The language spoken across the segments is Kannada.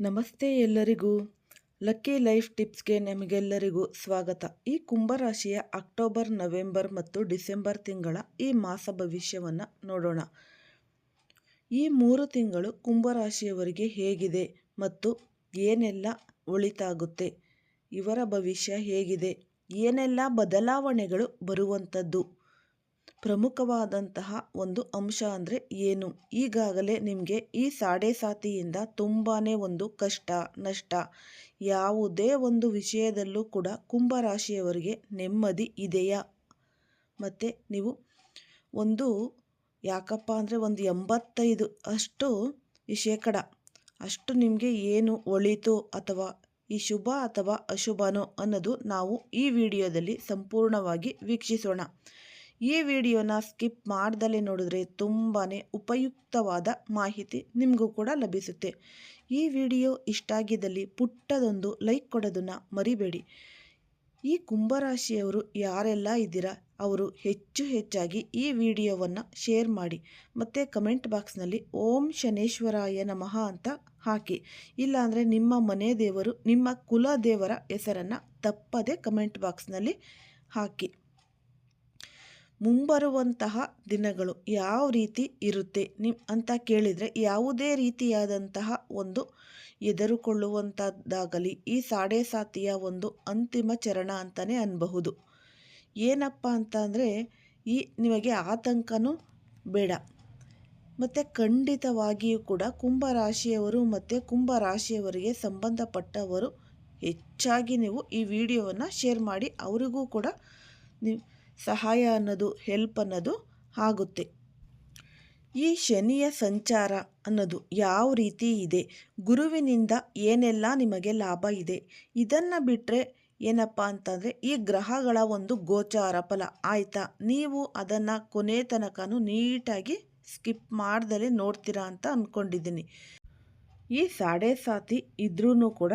ನಮಸ್ತೆ ಎಲ್ಲರಿಗೂ. ಲಕ್ಕಿ ಲೈಫ್ ಟಿಪ್ಸ್ಗೆ ನಿಮಗೆಲ್ಲರಿಗೂ ಸ್ವಾಗತ. ಈ ಕುಂಭರಾಶಿಯ ಅಕ್ಟೋಬರ್, ನವೆಂಬರ್ ಮತ್ತು ಡಿಸೆಂಬರ್ ತಿಂಗಳ ಈ ಮಾಸ ಭವಿಷ್ಯವನ್ನು ನೋಡೋಣ. ಈ ಮೂರು ತಿಂಗಳು ಕುಂಭರಾಶಿಯವರಿಗೆ ಹೇಗಿದೆ ಮತ್ತು ಏನೆಲ್ಲ ಒಳಿತಾಗುತ್ತೆ? ಇವರ ಭವಿಷ್ಯ ಹೇಗಿದೆ? ಏನೆಲ್ಲ ಬದಲಾವಣೆಗಳು ಬರುವಂಥದ್ದು? ಪ್ರಮುಖವಾದಂತಹ ಒಂದು ಅಂಶ ಅಂದರೆ ಏನು? ಈಗಾಗಲೇ ನಿಮಗೆ ಈ ಸಾಡೆ ಸಾತಿಯಿಂದ ತುಂಬಾ ಒಂದು ಕಷ್ಟ, ನಷ್ಟ. ಯಾವುದೇ ಒಂದು ವಿಷಯದಲ್ಲೂ ಕೂಡ ಕುಂಭರಾಶಿಯವರಿಗೆ ನೆಮ್ಮದಿ ಇದೆಯಾ? ಮತ್ತು ನೀವು ಒಂದು ಯಾಕಪ್ಪ ಅಂದರೆ ಒಂದು ಎಂಬತ್ತೈದು ಅಷ್ಟು ಈ ಶೇಕಡ, ಅಷ್ಟು ನಿಮಗೆ ಏನು ಒಳಿತು ಅಥವಾ ಈ ಶುಭ ಅಥವಾ ಅಶುಭನೋ ಅನ್ನೋದು ನಾವು ಈ ವಿಡಿಯೋದಲ್ಲಿ ಸಂಪೂರ್ಣವಾಗಿ ವೀಕ್ಷಿಸೋಣ. ಈ ವಿಡಿಯೋನ ಸ್ಕಿಪ್ ಮಾಡ್ದಲೇ ನೋಡಿದ್ರೆ ತುಂಬಾ ಉಪಯುಕ್ತವಾದ ಮಾಹಿತಿ ನಿಮಗೂ ಕೂಡ ಲಭಿಸುತ್ತೆ. ಈ ವಿಡಿಯೋ ಇಷ್ಟ ಆಗಿದ್ದಲ್ಲಿ ಪುಟ್ಟದೊಂದು ಲೈಕ್ ಕೊಡೋದನ್ನು ಮರಿಬೇಡಿ. ಈ ಕುಂಭರಾಶಿಯವರು ಯಾರೆಲ್ಲ ಇದ್ದೀರಾ, ಅವರು ಹೆಚ್ಚು ಹೆಚ್ಚಾಗಿ ಈ ವಿಡಿಯೋವನ್ನು ಶೇರ್ ಮಾಡಿ, ಮತ್ತು ಕಮೆಂಟ್ ಬಾಕ್ಸ್ನಲ್ಲಿ ಓಂ ಶನೇಶ್ವರಾಯ ನಮಃ ಅಂತ ಹಾಕಿ. ಇಲ್ಲಾಂದರೆ ನಿಮ್ಮ ಮನೆ ದೇವರು, ನಿಮ್ಮ ಕುಲ ದೇವರ ಹೆಸರನ್ನು ತಪ್ಪದೆ ಕಮೆಂಟ್ ಬಾಕ್ಸ್ನಲ್ಲಿ ಹಾಕಿ. ಮುಂಬರುವಂತಹ ದಿನಗಳು ಯಾವ ರೀತಿ ಇರುತ್ತೆ ನಿಮ್ ಅಂತ ಕೇಳಿದರೆ ಯಾವುದೇ ರೀತಿಯಾದಂತಹ ಒಂದು ಎದುರುಕೊಳ್ಳುವಂಥದ್ದಾಗಲಿ ಈ ಸಾಡೆ ಸಾತಿಯ ಒಂದು ಅಂತಿಮ ಚರಣ ಅಂತಲೇ ಅನ್ಬಹುದು. ಏನಪ್ಪ ಅಂತ ಅಂದರೆ ಈ ನಿಮಗೆ ಆತಂಕನೂ ಬೇಡ. ಮತ್ತು ಖಂಡಿತವಾಗಿಯೂ ಕೂಡ ಕುಂಭರಾಶಿಯವರು ಮತ್ತು ಕುಂಭರಾಶಿಯವರಿಗೆ ಸಂಬಂಧಪಟ್ಟವರು ಹೆಚ್ಚಾಗಿ ನೀವು ಈ ವಿಡಿಯೋವನ್ನು ಶೇರ್ ಮಾಡಿ ಅವರಿಗೂ ಕೂಡ ನೀವು ಸಹಾಯ ಅನ್ನೋದು ಹೆಲ್ಪ್ ಅನ್ನೋದು ಆಗುತ್ತೆ. ಈ ಶನಿಯ ಸಂಚಾರ ಅನ್ನೋದು ಯಾವ ರೀತಿ ಇದೆ? ಗುರುವಿನಿಂದ ಏನೆಲ್ಲ ನಿಮಗೆ ಲಾಭ ಇದೆ? ಇದನ್ನು ಬಿಟ್ಟರೆ ಏನಪ್ಪ ಅಂತಂದರೆ, ಈ ಗ್ರಹಗಳ ಒಂದು ಗೋಚಾರ ಫಲ ಆಯಿತಾ? ನೀವು ಅದನ್ನು ಕೊನೆ ತನಕನೂ ನೀಟಾಗಿ ಸ್ಕಿಪ್ ಮಾಡ್ದಲೇ ನೋಡ್ತೀರಾ ಅಂತ ಅಂದ್ಕೊಂಡಿದ್ದೀನಿ ಈ ಸಾಡೆ ಸಾತಿ ಇದ್ರೂ ಕೂಡ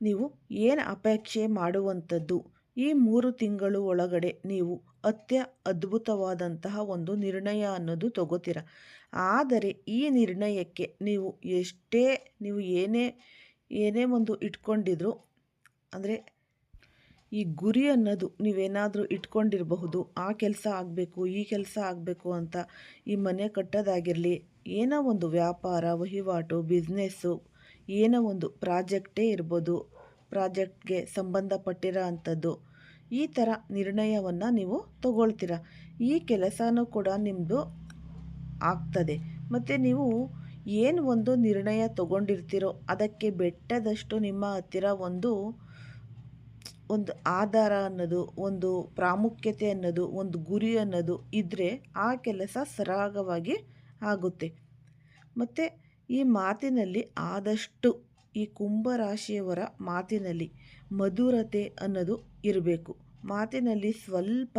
ನೀವು ಏನು ಅಪೇಕ್ಷೆ ಮಾಡುವಂಥದ್ದು? ಈ ಮೂರು ತಿಂಗಳು ಒಳಗಡೆ ನೀವು ಅತ್ಯ ಅದ್ಭುತವಾದಂತಹ ಒಂದು ನಿರ್ಣಯ ಅನ್ನೋದು ತಗೋತೀರ. ಆದರೆ ಈ ನಿರ್ಣಯಕ್ಕೆ ನೀವು ಎಷ್ಟೇ, ನೀವು ಏನೇ ಏನೇ ಒಂದು ಇಟ್ಕೊಂಡಿದ್ರು, ಅಂದರೆ ಈ ಗುರಿ ಅನ್ನೋದು ನೀವೇನಾದರೂ ಇಟ್ಕೊಂಡಿರಬಹುದು, ಆ ಕೆಲಸ ಆಗಬೇಕು, ಈ ಕೆಲಸ ಆಗಬೇಕು ಅಂತ ಈ ಮನೆ ಕಟ್ಟೋದಾಗಿರಲಿ, ಏನೋ ಒಂದು ವ್ಯಾಪಾರ, ವಹಿವಾಟು, ಬಿಸ್ನೆಸ್ಸು, ಏನೋ ಒಂದು ಪ್ರಾಜೆಕ್ಟೇ ಇರ್ಬೋದು, ಪ್ರಾಜೆಕ್ಟ್ಗೆ ಸಂಬಂಧಪಟ್ಟಿರೋ ಅಂಥದ್ದು ಈ ಥರ ನಿರ್ಣಯವನ್ನು ನೀವು ತಗೊಳ್ತೀರ. ಈ ಕೆಲಸನೂ ಕೂಡ ನಿಮ್ಮದು ಆಗ್ತದೆ. ಮತ್ತು ನೀವು ಏನು ಒಂದು ನಿರ್ಣಯ ತಗೊಂಡಿರ್ತೀರೋ ಅದಕ್ಕೆ ಬೆಟ್ಟದಷ್ಟು ನಿಮ್ಮ ಹತ್ತಿರ ಒಂದು ಒಂದು ಆಧಾರ ಅನ್ನೋದು, ಒಂದು ಪ್ರಾಮುಖ್ಯತೆ ಅನ್ನೋದು, ಒಂದು ಗುರಿ ಅನ್ನೋದು ಇದ್ದರೆ ಆ ಕೆಲಸ ಸರಾಗವಾಗಿ ಆಗುತ್ತೆ. ಮತ್ತು ಈ ಮಾತಿನಲ್ಲಿ ಆದಷ್ಟು ಈ ಕುಂಭರಾಶಿಯವರ ಮಾತಿನಲ್ಲಿ ಮಧುರತೆ ಅನ್ನೋದು ಇರಬೇಕು. ಮಾತಿನಲ್ಲಿ ಸ್ವಲ್ಪ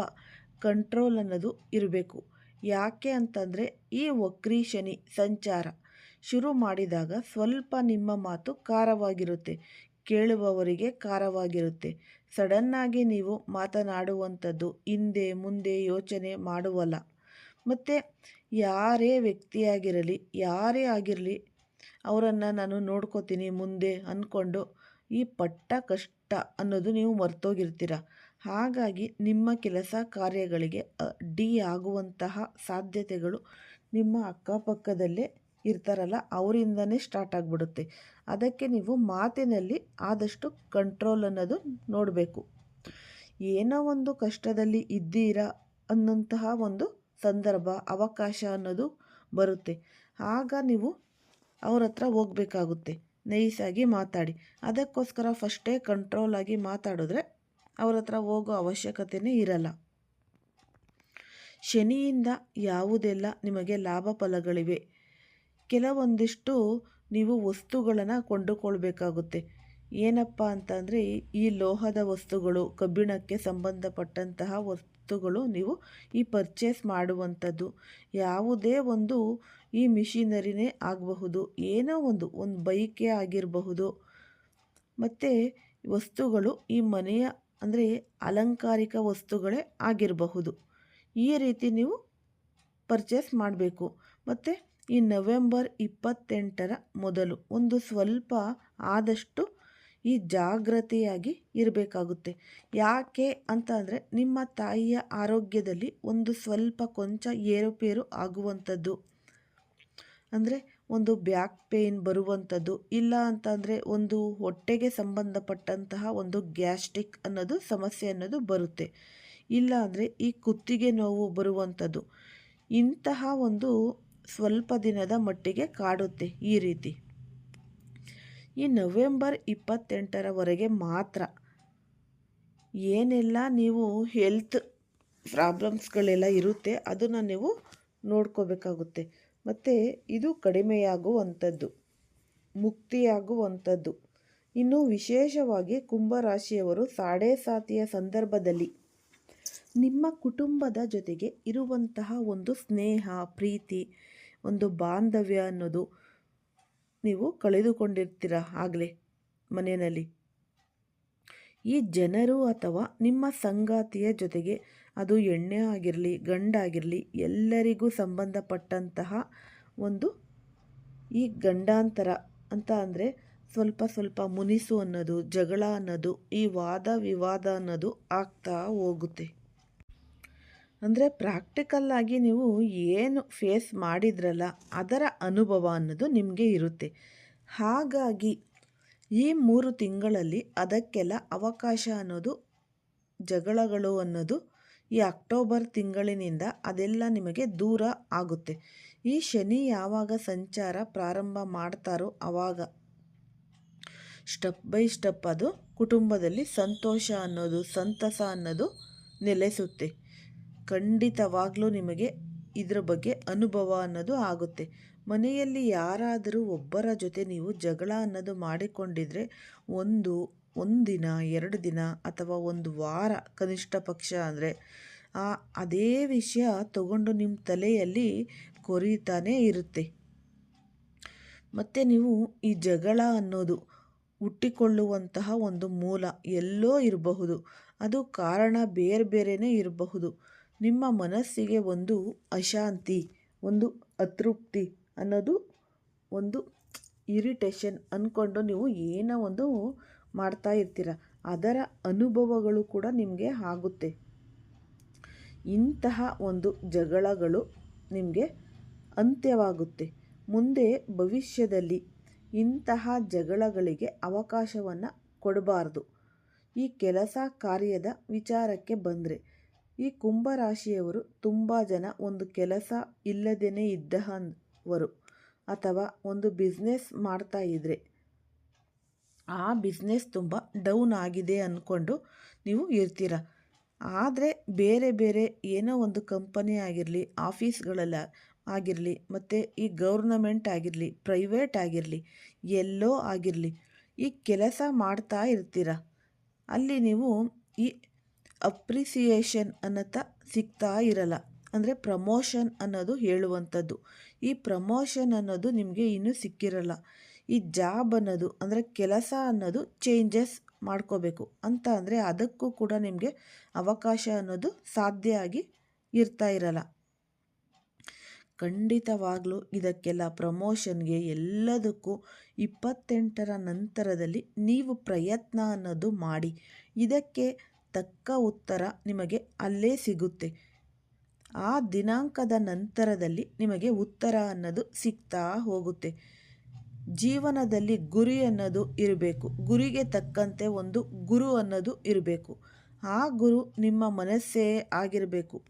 ಕಂಟ್ರೋಲ್ ಅನ್ನೋದು ಇರಬೇಕು. ಯಾಕೆ ಅಂತಂದರೆ, ಈ ವಕ್ರಿ ಶನಿ ಸಂಚಾರ ಶುರು ಮಾಡಿದಾಗ ಸ್ವಲ್ಪ ನಿಮ್ಮ ಮಾತು ಖಾರವಾಗಿರುತ್ತೆ, ಕೇಳುವವರಿಗೆ ಖಾರವಾಗಿರುತ್ತೆ. ಸಡನ್ನಾಗಿ ನೀವು ಮಾತನಾಡುವಂಥದ್ದು ಹಿಂದೆ ಮುಂದೆ ಯೋಚನೆ ಮಾಡುವಲ್ಲ. ಮತ್ತು ಯಾರೇ ವ್ಯಕ್ತಿಯಾಗಿರಲಿ, ಯಾರೇ ಆಗಿರಲಿ, ಅವರನ್ನು ನಾನು ನೋಡ್ಕೋತೀನಿ, ಮುಂದೆ ಅಂದ್ಕೊಂಡು ಈ ಪಟ್ಟ ಕಷ್ಟ ಅನ್ನೋದು ನೀವು ಮರ್ತೋಗಿರ್ತೀರ. ಹಾಗಾಗಿ ನಿಮ್ಮ ಕೆಲಸ ಕಾರ್ಯಗಳಿಗೆ ಅಡ್ಡಿ ಆಗುವಂತಹ ಸಾಧ್ಯತೆಗಳು ನಿಮ್ಮ ಅಕ್ಕಪಕ್ಕದಲ್ಲೇ ಇರ್ತಾರಲ್ಲ, ಅವರಿಂದನೇ ಸ್ಟಾರ್ಟ್ ಆಗಿಬಿಡುತ್ತೆ. ಅದಕ್ಕೆ ನೀವು ಮಾತಿನಲ್ಲಿ ಆದಷ್ಟು ಕಂಟ್ರೋಲ್ ಅನ್ನೋದು ನೋಡಬೇಕು. ಏನೋ ಒಂದು ಕಷ್ಟದಲ್ಲಿ ಇದ್ದೀರಾ ಅನ್ನೋಂತಹ ಒಂದು ಸಂದರ್ಭ, ಅವಕಾಶ ಅನ್ನೋದು ಬರುತ್ತೆ. ಆಗ ನೀವು ಅವ್ರ ಹತ್ರ ಹೋಗಬೇಕಾಗುತ್ತೆ. ನೈಸಾಗಿ ಮಾತಾಡಿ. ಅದಕ್ಕೋಸ್ಕರ ಫಸ್ಟೇ ಕಂಟ್ರೋಲಾಗಿ ಮಾತಾಡಿದ್ರೆ ಅವ್ರ ಹತ್ರ ಹೋಗೋ ಅವಶ್ಯಕತೆಯೇ ಇರಲ್ಲ. ಶನಿಯಿಂದ ಯಾವುದೆಲ್ಲ ನಿಮಗೆ ಲಾಭ ಫಲಗಳಿವೆ? ಕೆಲವೊಂದಿಷ್ಟು ನೀವು ವಸ್ತುಗಳನ್ನು ಕೊಂಡುಕೊಳ್ಬೇಕಾಗುತ್ತೆ. ಏನಪ್ಪ ಅಂತಂದರೆ, ಈ ಲೋಹದ ವಸ್ತುಗಳು, ಕಬ್ಬಿಣಕ್ಕೆ ಸಂಬಂಧಪಟ್ಟಂತಹ ವಸ್ತುಗಳು ನೀವು ಈ ಪರ್ಚೇಸ್ ಮಾಡುವಂಥದ್ದು. ಯಾವುದೇ ಒಂದು ಈ ಮಿಷಿನರಿನೇ ಆಗಬಹುದು, ಏನೋ ಒಂದು ಒಂದು ಬೈಕೇ ಆಗಿರಬಹುದು. ಮತ್ತು ವಸ್ತುಗಳು ಈ ಮನೆಯ, ಅಂದರೆ ಅಲಂಕಾರಿಕ ವಸ್ತುಗಳೇ ಆಗಿರಬಹುದು. ಈ ರೀತಿ ನೀವು ಪರ್ಚೇಸ್ ಮಾಡಬೇಕು. ಮತ್ತು ಈ ನವೆಂಬರ್ ಇಪ್ಪತ್ತೆಂಟರ ಮೊದಲು ಒಂದು ಸ್ವಲ್ಪ ಆದಷ್ಟು ಈ ಜಾಗ್ರತೆಯಾಗಿ ಇರಬೇಕಾಗುತ್ತೆ. ಯಾಕೆ ಅಂತ ಅಂದರೆ ನಿಮ್ಮ ತಾಯಿಯ ಆರೋಗ್ಯದಲ್ಲಿ ಒಂದು ಸ್ವಲ್ಪ ಕೊಂಚ ಏರುಪೇರು ಆಗುವಂಥದ್ದು. ಅಂದರೆ ಒಂದು ಬ್ಯಾಕ್ ಪೇಯ್ನ್ ಬರುವಂಥದ್ದು. ಇಲ್ಲ ಅಂತಂದರೆ ಒಂದು ಹೊಟ್ಟೆಗೆ ಸಂಬಂಧಪಟ್ಟಂತಹ ಒಂದು ಗ್ಯಾಸ್ಟ್ರಿಕ್ ಅನ್ನೋದು ಸಮಸ್ಯೆ ಅನ್ನೋದು ಬರುತ್ತೆ. ಇಲ್ಲ ಅಂದರೆ ಈ ಕುತ್ತಿಗೆ ನೋವು ಬರುವಂಥದ್ದು. ಇಂತಹ ಒಂದು ಸ್ವಲ್ಪ ದಿನದ ಮಟ್ಟಿಗೆ ಕಾಡುತ್ತೆ ಈ ರೀತಿ. ಈ ನವೆಂಬರ್ ಇಪ್ಪತ್ತೆಂಟರವರೆಗೆ ಮಾತ್ರ. ಏನೆಲ್ಲ ನೀವು ಹೆಲ್ತ್ ಪ್ರಾಬ್ಲಮ್ಸ್ಗಳೆಲ್ಲ ಇರುತ್ತೆ ಅದನ್ನು ನೀವು ನೋಡ್ಕೋಬೇಕಾಗುತ್ತೆ. ಮತ್ತು ಇದು ಕಡಿಮೆಯಾಗುವಂಥದ್ದು, ಮುಕ್ತಿಯಾಗುವಂಥದ್ದು. ಇನ್ನು ವಿಶೇಷವಾಗಿ ಕುಂಭರಾಶಿಯವರು ಸಾಡೆ ಸಾತಿಯ ಸಂದರ್ಭದಲ್ಲಿ ನಿಮ್ಮ ಕುಟುಂಬದ ಜೊತೆಗೆ ಇರುವಂತಹ ಒಂದು ಸ್ನೇಹ, ಪ್ರೀತಿ, ಒಂದು ಬಾಂಧವ್ಯ ಅನ್ನೋದು ನೀವು ಕಳೆದುಕೊಂಡಿರ್ತೀರ ಆಗಲೇ ಮನೆಯಲ್ಲಿ. ಈ ಜನರು ಅಥವಾ ನಿಮ್ಮ ಸಂಗಾತಿಯ ಜೊತೆಗೆ ಅದು ಎಣ್ಣೆ ಆಗಿರಲಿ ಗಂಡಾಗಿರಲಿ ಎಲ್ಲರಿಗೂ ಸಂಬಂಧಪಟ್ಟಂತಹ ಒಂದು ಈ ಗಂಡಾಂತರ ಅಂತ ಅಂದರೆ ಸ್ವಲ್ಪ ಸ್ವಲ್ಪ ಮುನಿಸು ಅನ್ನೋದು, ಜಗಳ ಅನ್ನೋದು, ಈ ವಾದ ವಿವಾದ ಅನ್ನೋದು ಆಗ್ತಾ ಹೋಗುತ್ತೆ. ಅಂದರೆ ಪ್ರಾಕ್ಟಿಕಲ್ಲಾಗಿ ನೀವು ಏನು ಫೇಸ್ ಮಾಡಿದ್ರಲ್ಲ ಅದರ ಅನುಭವ ಅನ್ನೋದು ನಿಮಗೆ ಇರುತ್ತೆ. ಹಾಗಾಗಿ ಈ ಮೂರು ತಿಂಗಳಲ್ಲಿ ಅದಕ್ಕೆಲ್ಲ ಅವಕಾಶ ಅನ್ನೋದು, ಜಗಳಗಳು ಅನ್ನೋದು ಈ ಅಕ್ಟೋಬರ್ ತಿಂಗಳಿನಿಂದ ಅದೆಲ್ಲ ನಿಮಗೆ ದೂರ ಆಗುತ್ತೆ. ಈ ಶನಿ ಯಾವಾಗ ಸಂಚಾರ ಪ್ರಾರಂಭ ಮಾಡ್ತಾರೋ ಆವಾಗ ಸ್ಟೆಪ್ ಬೈ ಸ್ಟೆಪ್ ಅದು ಕುಟುಂಬದಲ್ಲಿ ಸಂತೋಷ ಅನ್ನೋದು, ಸಂತಸ ಅನ್ನೋದು ನೆಲೆಸುತ್ತೆ. ಖಂಡಿತವಾಗ್ಲೂ ನಿಮಗೆ ಇದರ ಬಗ್ಗೆ ಅನುಭವ ಅನ್ನೋದು ಆಗುತ್ತೆ. ಮನೆಯಲ್ಲಿ ಯಾರಾದರೂ ಒಬ್ಬರ ಜೊತೆ ನೀವು ಜಗಳ ಅನ್ನೋದು ಮಾಡಿಕೊಂಡಿದ್ರೆ ಒಂದು ಒಂದಿನ ಎರಡು ದಿನ ಅಥವಾ ಒಂದು ವಾರ ಕನಿಷ್ಠ ಪಕ್ಷ ಅಂದರೆ ಆ, ಅದೇ ವಿಷಯ ತಗೊಂಡು ನಿಮ್ಮ ತಲೆಯಲ್ಲಿ ಕೊರೀತಾನೇ ಇರುತ್ತೆ. ಮತ್ತು ನೀವು ಈ ಜಗಳ ಅನ್ನೋದು ಹುಟ್ಟಿಕೊಳ್ಳುವಂತಹ ಒಂದು ಮೂಲ ಎಲ್ಲೋ ಇರಬಹುದು. ಅದು ಕಾರಣ ಬೇರೆ ಬೇರೆಯೇ ಇರಬಹುದು. ನಿಮ್ಮ ಮನಸ್ಸಿಗೆ ಒಂದು ಅಶಾಂತಿ, ಒಂದು ಅತೃಪ್ತಿ ಅನ್ನೋದು ಒಂದು ಇರಿಟೇಷನ್ ಅಂದ್ಕೊಂಡು ನೀವು ಏನೋ ಒಂದು ಮಾಡ್ತಾ ಇರ್ತೀರ. ಅದರ ಅನುಭವಗಳು ಕೂಡ ನಿಮಗೆ ಆಗುತ್ತೆ. ಇಂತಹ ಒಂದು ಜಗಳಗಳು ನಿಮಗೆ ಅಂತ್ಯವಾಗುತ್ತೆ. ಮುಂದೆ ಭವಿಷ್ಯದಲ್ಲಿ ಇಂತಹ ಜಗಳಗಳಿಗೆ ಅವಕಾಶವನ್ನು ಕೊಡಬಾರ್ದು. ಈ ಕೆಲಸ ಕಾರ್ಯದ ವಿಚಾರಕ್ಕೆ ಬಂದರೆ ಈ ಕುಂಭರಾಶಿಯವರು ತುಂಬ ಜನ ಒಂದು ಕೆಲಸ ಇಲ್ಲದೇ ಇದ್ದವರು ಅಥವಾ ಒಂದು ಬಿಸ್ನೆಸ್ ಮಾಡ್ತಾ ಇದ್ದರೆ ಆ ಬಿಸ್ನೆಸ್ ತುಂಬ ಡೌನ್ ಆಗಿದೆ ಅಂದ್ಕೊಂಡು ನೀವು ಇರ್ತೀರ. ಆದರೆ ಬೇರೆ ಬೇರೆ ಏನೋ ಒಂದು ಕಂಪನಿ ಆಗಿರಲಿ ಆಫೀಸ್ಗಳೆಲ್ಲ ಆಗಿರಲಿ, ಮತ್ತು ಈ ಗೌರ್ನಮೆಂಟ್ ಆಗಿರಲಿ ಪ್ರೈವೇಟ್ ಆಗಿರಲಿ, ಎಲ್ಲೋ ಆಗಿರಲಿ, ಈ ಕೆಲಸ ಮಾಡ್ತಾ ಇರ್ತೀರ. ಅಲ್ಲಿ ನೀವು ಈ ಅಪ್ರಿಸಿಯೇಷನ್ ಅನ್ನತ್ತ ಸಿಗ್ತಾ ಇರಲ್ಲ. ಅಂದರೆ ಪ್ರಮೋಷನ್ ಅನ್ನೋದು ಹೇಳುವಂಥದ್ದು. ಈ ಪ್ರಮೋಷನ್ ಅನ್ನೋದು ನಿಮಗೆ ಇನ್ನೂ ಸಿಕ್ಕಿರಲ್ಲ. ಈ ಜಾಬ್ ಅನ್ನೋದು, ಅಂದರೆ ಕೆಲಸ ಅನ್ನೋದು ಚೇಂಜಸ್ ಮಾಡ್ಕೋಬೇಕು. ಅಂತ ಅಂದರೆ ಅದಕ್ಕೂ ಕೂಡ ನಿಮಗೆ ಅವಕಾಶ ಅನ್ನೋದು ಸಾಧ್ಯ ಆಗಿ ಇರ್ತಾ ಇರಲ್ಲ. ಖಂಡಿತವಾಗಲೂ ಇದಕ್ಕೆಲ್ಲ ಪ್ರಮೋಷನ್ಗೆ ಎಲ್ಲದಕ್ಕೂ ಇಪ್ಪತ್ತೆಂಟರ ನಂತರದಲ್ಲಿ ನೀವು ಪ್ರಯತ್ನ ಅನ್ನೋದು ಮಾಡಿ. ಇದಕ್ಕೆ ತಕ್ಕ ಉತ್ತರ ನಿಮಗೆ ಅಲ್ಲೇ ಸಿಗುತ್ತೆ. ಆ ದಿನಾಂಕದ ನಂತರದಲ್ಲಿ ನಿಮಗೆ ಉತ್ತರ ಅನ್ನೋದು ಸಿಗ್ತಾ ಹೋಗುತ್ತೆ. ಜೀವನದಲ್ಲಿ ಗುರಿ ಅನ್ನೋದು ಇರಬೇಕು. ಗುರಿಗೆ ತಕ್ಕಂತೆ ಒಂದು ಗುರು ಅನ್ನೋದು ಇರಬೇಕು. ಆ ಗುರು ನಿಮ್ಮ ಮನಸ್ಸೇ ಆಗಿರಬೇಕು.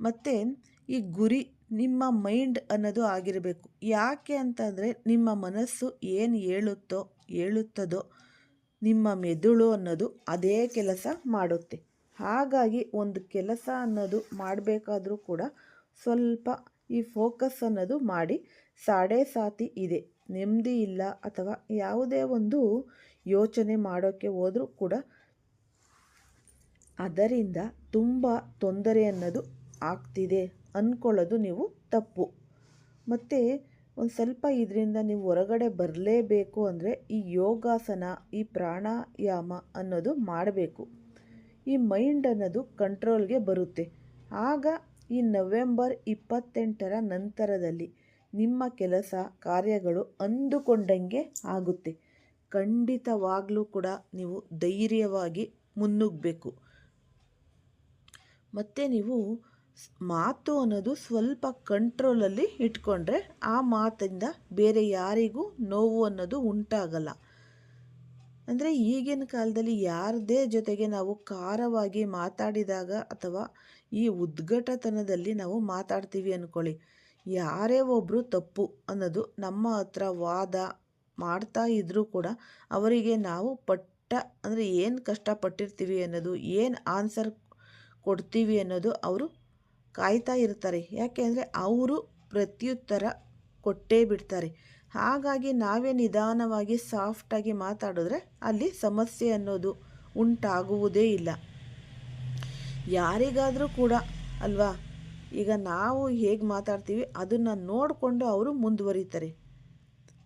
ಮತ್ತು ಈ ಗುರಿ ನಿಮ್ಮ ಮೈಂಡ್ ಅನ್ನೋದು ಆಗಿರಬೇಕು. ಯಾಕೆ ಅಂತಂದರೆ ನಿಮ್ಮ ಮನಸ್ಸು ಏನು ಹೇಳುತ್ತೋ, ಹೇಳುತ್ತದೋ ನಿಮ್ಮ ಮೆದುಳು ಅನ್ನೋದು ಅದೇ ಕೆಲಸ ಮಾಡುತ್ತೆ. ಹಾಗಾಗಿ ಒಂದು ಕೆಲಸ ಅನ್ನೋದು ಮಾಡಬೇಕಾದ್ರೂ ಕೂಡ ಸ್ವಲ್ಪ ಈ ಫೋಕಸ್ ಅನ್ನೋದು ಮಾಡಿ ಸಾಡೆ ಸಾತಿ ಇದೆ. ನೆಮ್ಮದಿ ಇಲ್ಲ ಅಥವಾ ಯಾವುದೇ ಒಂದು ಯೋಚನೆ ಮಾಡೋಕ್ಕೆ ಹೋದರೂ ಕೂಡ ಅದರಿಂದ ತುಂಬ ತೊಂದರೆ ಅನ್ನೋದು ಆಗ್ತಿದೆ. ಅಂದ್ಕೊಳ್ಳೋದು ನೀವು ತಪ್ಪು. ಮತ್ತು ಒಂದು ಸ್ವಲ್ಪ ಇದರಿಂದ ನೀವು ಹೊರಗಡೆ ಬರಲೇಬೇಕು ಅಂದರೆ ಈ ಯೋಗಾಸನ, ಈ ಪ್ರಾಣಾಯಾಮ ಅನ್ನೋದು ಮಾಡಬೇಕು. ಈ ಮೈಂಡ್ ಅನ್ನೋದು ಕಂಟ್ರೋಲ್ಗೆ ಬರುತ್ತೆ. ಆಗ ಈ ನವೆಂಬರ್ ಇಪ್ಪತ್ತೆಂಟರ ನಂತರದಲ್ಲಿ ನಿಮ್ಮ ಕೆಲಸ, ಕಾರ್ಯಗಳು ಅಂದುಕೊಂಡಂಗೆ ಆಗುತ್ತೆ. ಖಂಡಿತವಾಗಲೂ ಕೂಡ ನೀವು ಧೈರ್ಯವಾಗಿ ಮುನ್ನುಗ್ಗಬೇಕು. ಮತ್ತು ನೀವು ಮಾತು ಅನ್ನೋದು ಸ್ವಲ್ಪ ಕಂಟ್ರೋಲಲ್ಲಿ ಇಟ್ಕೊಂಡ್ರೆ ಆ ಮಾತಿಂದ ಬೇರೆ ಯಾರಿಗೂ ನೋವು ಅನ್ನೋದು ಉಂಟಾಗಲ್ಲ. ಅಂದರೆ ಈಗಿನ ಕಾಲದಲ್ಲಿ ಯಾರದೇ ಜೊತೆಗೆ ನಾವು ಖಾರವಾಗಿ ಮಾತಾಡಿದಾಗ ಅಥವಾ ಈ ಉದ್ಘಟತನದಲ್ಲಿ ನಾವು ಮಾತಾಡ್ತೀವಿ ಅಂದ್ಕೊಳ್ಳಿ ಯಾರೇ ಒಬ್ಬರು ತಪ್ಪು ಅನ್ನೋದು ನಮ್ಮ ಹತ್ರ ವಾದ ಮಾಡ್ತಾ ಇದ್ದರೂ ಕೂಡ ಅವರಿಗೆ ನಾವು ಪಟ್ಟ ಅಂದರೆ ಏನು ಕಷ್ಟಪಟ್ಟಿರ್ತೀವಿ ಅನ್ನೋದು, ಏನು ಆನ್ಸರ್ ಕೊಡ್ತೀವಿ ಅನ್ನೋದು ಅವರು ಕಾಯ್ತಾ ಇರ್ತಾರೆ. ಯಾಕೆಂದರೆ ಅವರು ಪ್ರತ್ಯುತ್ತರ ಕೊಟ್ಟೇ ಬಿಡ್ತಾರೆ. ಹಾಗಾಗಿ ನಾವೇ ನಿಧಾನವಾಗಿ ಸಾಫ್ಟಾಗಿ ಮಾತಾಡಿದ್ರೆ ಅಲ್ಲಿ ಸಮಸ್ಯೆ ಅನ್ನೋದು ಉಂಟಾಗುವುದೇ ಇಲ್ಲ. ಯಾರಿಗಾದರೂ ಕೂಡ ಅಲ್ವಾ? ಈಗ ನಾವು ಹೇಗೆ ಮಾತಾಡ್ತೀವಿ ಅದನ್ನು ನೋಡಿಕೊಂಡು ಅವರು ಮುಂದುವರಿತಾರೆ.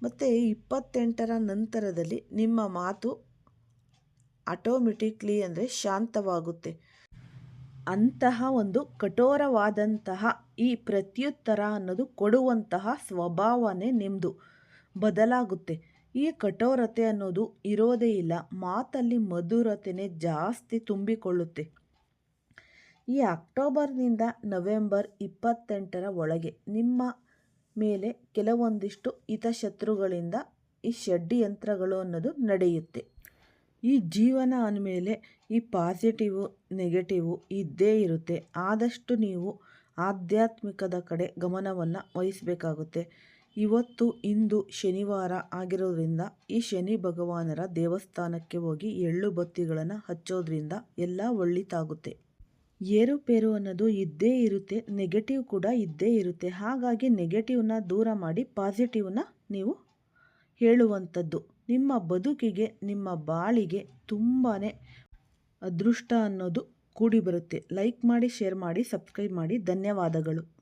ಮತ್ತು ಇಪ್ಪತ್ತೆಂಟರ ನಂತರದಲ್ಲಿ ನಿಮ್ಮ ಮಾತು ಆಟೋಮೆಟಿಕ್ಲಿ ಅಂದರೆ ಶಾಂತವಾಗುತ್ತೆ. ಅಂತಹ ಒಂದು ಕಠೋರವಾದಂತಹ ಈ ಪ್ರತ್ಯುತ್ತರ ಅನ್ನೋದು ಕೊಡುವಂತಹ ಸ್ವಭಾವನೇ ನಿಮ್ಮದು ಬದಲಾಗುತ್ತೆ. ಈ ಕಠೋರತೆ ಅನ್ನೋದು ಇರೋದೇ ಇಲ್ಲ. ಮಾತಲ್ಲಿ ಮಧುರತೆನೇ ಜಾಸ್ತಿ ತುಂಬಿಕೊಳ್ಳುತ್ತೆ. ಈ ಅಕ್ಟೋಬರ್ನಿಂದ ನವೆಂಬರ್ ಇಪ್ಪತ್ತೆಂಟರ ಒಳಗೆ ನಿಮ್ಮ ಮೇಲೆ ಕೆಲವೊಂದಿಷ್ಟು ಹಿತಶತ್ರುಗಳಿಂದ ಈ ಷಡ್ಯಂತ್ರಗಳು ಅನ್ನೋದು ನಡೆಯುತ್ತೆ. ಈ ಜೀವನ ಅಂದಮೇಲೆ ಈ ಪಾಸಿಟಿವು ನೆಗೆಟಿವು ಇದ್ದೇ ಇರುತ್ತೆ. ಆದಷ್ಟು ನೀವು ಆಧ್ಯಾತ್ಮಿಕದ ಕಡೆ ಗಮನವನ್ನು ವಹಿಸಬೇಕಾಗುತ್ತೆ. ಇವತ್ತು, ಇಂದು, ಶನಿವಾರ ಆಗಿರೋದ್ರಿಂದ ಈ ಶನಿ ಭಗವಾನರ ದೇವಸ್ಥಾನಕ್ಕೆ ಹೋಗಿ ಎಳ್ಳು ಬತ್ತಿಗಳನ್ನು ಹಚ್ಚೋದ್ರಿಂದ ಎಲ್ಲ ಒಳ್ಳಿತಾಗುತ್ತೆ ಏರುಪೇರು ಅನ್ನೋದು ಇದ್ದೇ ಇರುತ್ತೆ ನೆಗೆಟಿವ್ ಕೂಡ ಇದ್ದೇ ಇರುತ್ತೆ. ಹಾಗಾಗಿ ನೆಗೆಟಿವ್ನ ದೂರ ಮಾಡಿ ಪಾಸಿಟಿವ್ನ ನೀವು ಹೇಳುವಂಥದ್ದು. ನಿಮ್ಮ ಬದುಕಿಗೆ, ನಿಮ್ಮ ಬಾಳಿಗೆ ತುಂಬಾ ಅದೃಷ್ಟ ಅನ್ನೋದು ಕೂಡಿ ಬರುತ್ತೆ. ಲೈಕ್ ಮಾಡಿ ಶೇರ್ ಮಾಡಿ ಸಬ್ಸ್ಕ್ರೈಬ್ ಮಾಡಿ. ಧನ್ಯವಾದಗಳು.